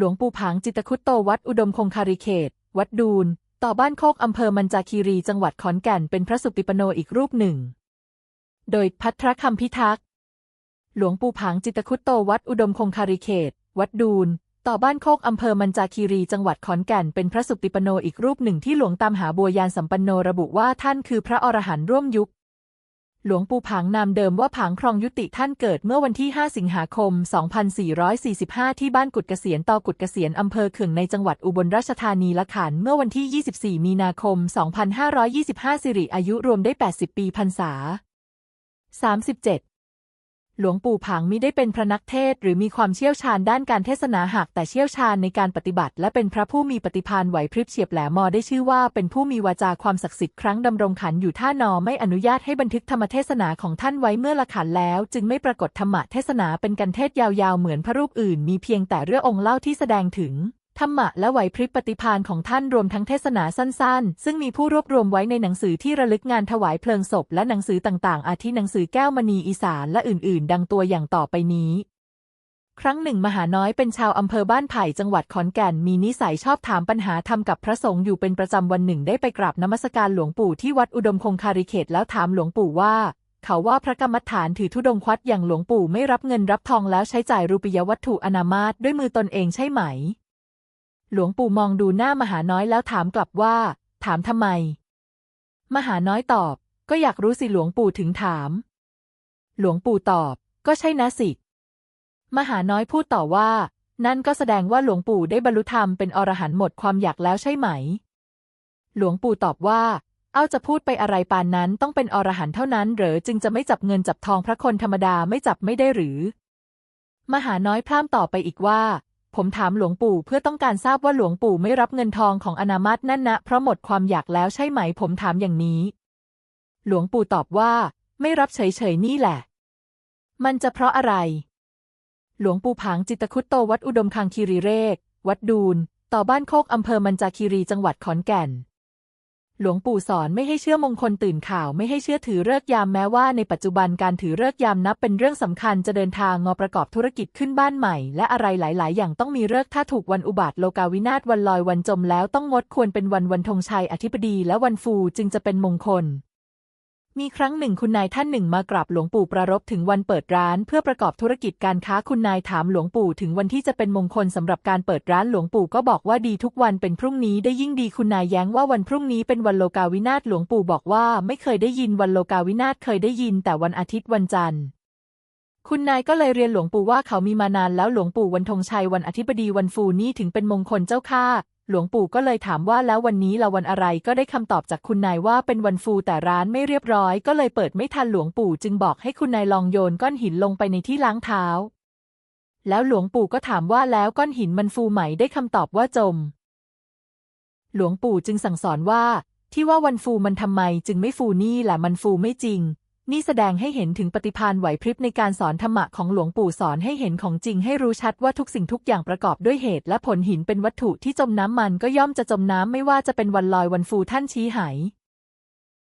หลวงปู่ผางจิตคุตโตวัดอุดมคงคาริเขต วัดดูน ต่อบ้านโคกอำเภอมันจาคีรีจังหวัดขอนแก่นเป็นพระสุติปโนอีกรูปหนึ่ง โดยพัทรคำพิทักษ์ หลวงปู่ผางจิตคุตโตวัดอุดมคงคาริเขต วัดดูน ต่อบ้านโคกอำเภอมันจาคีรีจังหวัดขอนแก่นเป็นพระสุติปโนอีกรูปหนึ่งที่หลวงตามหาบัวยานสัมปันโนระบุว่าท่านคือพระอรหันต์ร่วมยุค หลวงปู่ผางนามเดิมว่าผางครองยุติท่านเกิดเมื่อวันที่ 5 สิงหาคม 2445 ที่บ้านกุดเกษียณตอกุดเกษียณอำเภอเขื่องในจังหวัดอุบลราชธานีละขันเมื่อวันที่ 24 มีนาคม 2525 สิริอายุรวมได้ 80 ปีพรรษา 37 หลวงปู่ผางมิได้เป็นพระนักเทศหรือมีความเชี่ยวชาญด้านการเทศนาหากแต่เชี่ยวชาญในการปฏิบัติ และเป็นพระผู้มีปฏิภาณไหวพริบเฉียบแหลมอได้ชื่อว่าเป็นผู้มีวาจาความศักดิ์สิทธิ์ครั้งดำรงขันอยู่ท่านอไม่อนุญาตให้บันทึกธรรมเทศนาของท่านไว้เมื่อละขันแล้ว จึงไม่ปรากฏธรรมเทศนาเป็นกันเทศยาวๆเหมือนพระรูปอื่น มีเพียงแต่เรื่ององค์เล่าที่แสดงถึง ธรรมะและไหวพริบปฏิภาณของท่านรวมทั้งเทศนาสั้นๆ ซึ่งมีผู้รวบรวมไว้ในหนังสือที่ระลึกงานถวายเพลิงศพและหนังสือต่างๆ อาทิหนังสือแก้วมณีอีสานและอื่นๆ ดังตัวอย่างต่อไปนี้ครั้งหนึ่งมหาน้อยเป็นชาวอำเภอบ้านไผ่จังหวัดขอนแก่นมีนิสัยชอบถามปัญหาธรรมกับพระสงฆ์อยู่เป็นประจำวันหนึ่งได้ไปกราบนมัสการหลวงปู่ที่วัดอุดมคงคาริเขตแล้วถามหลวงปู่ว่า เขาว่าพระกรรมฐานถือธุดงควัดอย่างหลวงปู่ไม่รับเงินรับทองแล้วใช้จ่ายรูปียวัตถุอนามาตด้วยมือตนเองใช่ไหม หลวงปู่มองดูหน้ามหาน้อยแล้วถามกลับว่า ถามทำไม มหาน้อยตอบ ก็อยากรู้สิหลวงปู่ถึงถาม หลวงปู่ตอบ ก็ใช่นะสิ มหาน้อยพูดต่อว่า นั่นก็แสดงว่าหลวงปู่ได้บรรลุธรรมเป็นอรหันต์หมดความอยากแล้วใช่ไหม หลวงปู่ตอบว่า เอาจะพูดไปอะไรปานนั้นต้องเป็นอรหันต์เท่านั้นหรือจึงจะไม่จับเงินจับทองพระคนธรรมดาไม่จับไม่ได้หรือ มหาน้อยพร่ำต่อไปอีกว่า ผมถามหลวงปู่เพื่อต้องการทราบว่าหลวงปู่ไม่รับเงินทองของอนามัตนั่นนะเพราะหมดความอยากแล้วใช่ไหม ผมถามอย่างนี้ หลวงปู่ตอบว่า ไม่รับเฉยๆนี่แหละ มันจะเพราะอะไร หลวงปู่ผางจิตคุตโตวัดอุดมคังคีรีเรก วัดดูน ต่อบ้านโคกอำเภอมันจาคีรีจังหวัดขอนแก่น หลวงปู่สอนไม่ให้เชื่อมงคลตื่นข่าวไม่ให้เชื่อถือเลิกยามแม้ว่าในปัจจุบันการถือเลิกยามนับเป็นเรื่องสำคัญจะเดินทางงอประกอบธุรกิจขึ้นบ้านใหม่ และอะไรหลาย ๆ อย่างต้องมีเลิกถ้าถูกวันอุบัติโลกาวินาศวันลอยวันจมแล้วต้องงดควรเป็นวันวันธงชัยอธิบดีและวันฟูจึงจะเป็นมงคล มีครั้งหนึ่งคุณนายท่านหนึ่งมากราบหลวงปู่ประรบถึงวันเปิดร้าน เพื่อประกอบธุรกิจการค้าคุณนายถามหลวงปู่ถึงวันที่จะเป็นมงคลสำหรับการเปิดร้านหลวงปู่ก็บอกว่าดีทุกวันเป็นพรุ่งนี้ได้ยิ่งดีคุณนายแย้งว่าวันพรุ่งนี้เป็นวันโลกาวินาศหลวงปู่บอกว่าไม่เคยได้ยินวันโลกาวินาศเคยได้ยิน แต่วันอาทิตย์วันจันทร์คุณนายก็เลยเรียนหลวงปู่ว่าเขามีมานานแล้วหลวงปู่วันธงชัยวันอธิบดีวันฟูนี่ถึงเป็นมงคลเจ้าค่ะ หลวงปู่ก็เลยถามว่าแล้ววันนี้ละวันอะไรก็ได้คำตอบจากคุณนายว่าเป็นวันฟูแต่ร้านไม่เรียบร้อย ก็เลยเปิดไม่ทันหลวงปู่จึงบอกให้คุณนายลองโยนก้อนหินลงไปในที่ล้างเท้า แล้วหลวงปู่ก็ถามว่าแล้วก้อนหินมันฟูไหมได้คำตอบว่าจม หลวงปู่จึงสั่งสอนว่า ที่ว่าวันฟูมันทำไมจึงไม่ฟูนี่แหละมันฟูไม่จริง นี่แสดงให้เห็นถึงปฏิพานไหวพริบในการสอนธรรมะของหลวงปู่สอนให้เห็นของจริงให้รู้ชัดว่าทุกสิ่งทุกอย่างประกอบด้วยเหตุและผลหินเป็นวัตถุที่จมน้ำมันก็ย่อมจะจมน้ำไม่ว่าจะเป็นวันลอยวันฟูท่านชี้หาย